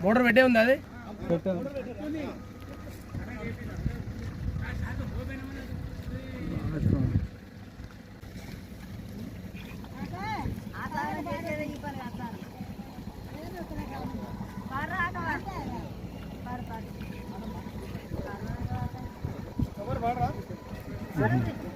Motor పెట్టే ఉంది అది? జగదీష్ జగదీష్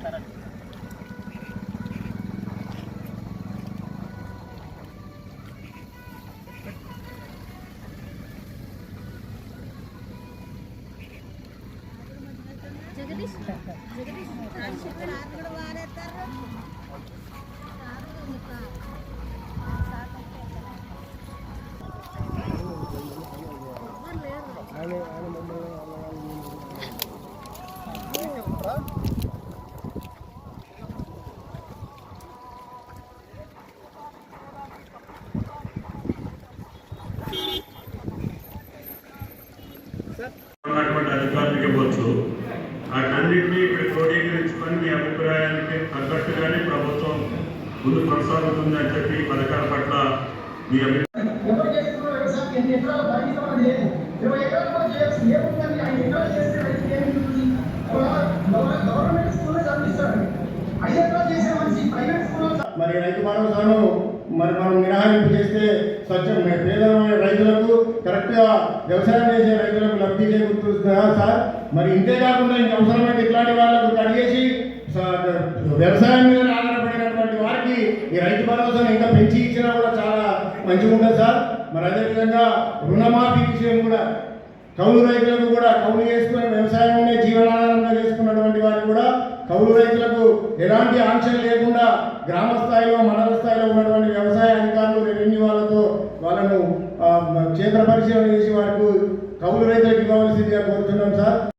ఉన్నటువంటి అధికారులకు ఇవ్వచ్చు వాటన్నింటినీ ఇక్కడ క్రోడీకరించుకొని మీ అభిప్రాయానికి తగ్గట్టుగానే ప్రభుత్వం ముందు కొనసాగుతుంది అని చెప్పి ఈ పథకాల పట్ల మీ అభిప్రాయం మరి రైతు భరోసాను మరి మనం మినహాయింపు చేస్తే స్వచ్ఛ. పేదలమైన రైతులకు కరెక్ట్గా వ్యవసాయం చేసే రైతులకు కదా సార్. మరి ఇంతే కాకుండా ఇంక అవసరమైతే ఇట్లాంటి వాళ్ళకు కడిగేసి వ్యవసాయం మీద ఆధారపడినటువంటి వారికి ఈ రైతు భరోసాను ఇంకా పెంచి ఇచ్చినా కూడా చాలా మంచిగా ఉంటుంది సార్. మరి అదేవిధంగా రుణమాఫీ విషయం కూడా కౌలు రైతులకు కూడా కౌలు చేసుకుని వ్యవసాయాన్ని జీవనాధారంగా చేసుకున్నటువంటి వారికి కూడా కౌలు రైతులకు ఎలాంటి ఆంక్షలు లేకుండా గ్రామ స్థాయిలో మండల స్థాయిలో ఉన్నటువంటి వ్యవసాయ అధికారులు రెవెన్యూ వాళ్ళతో వాళ్ళను క్షేత్ర పరిశీలన చేసి వారికి కౌలు రైతులకు ఇవ్వవలసిందిగా కోరుతున్నాం సార్.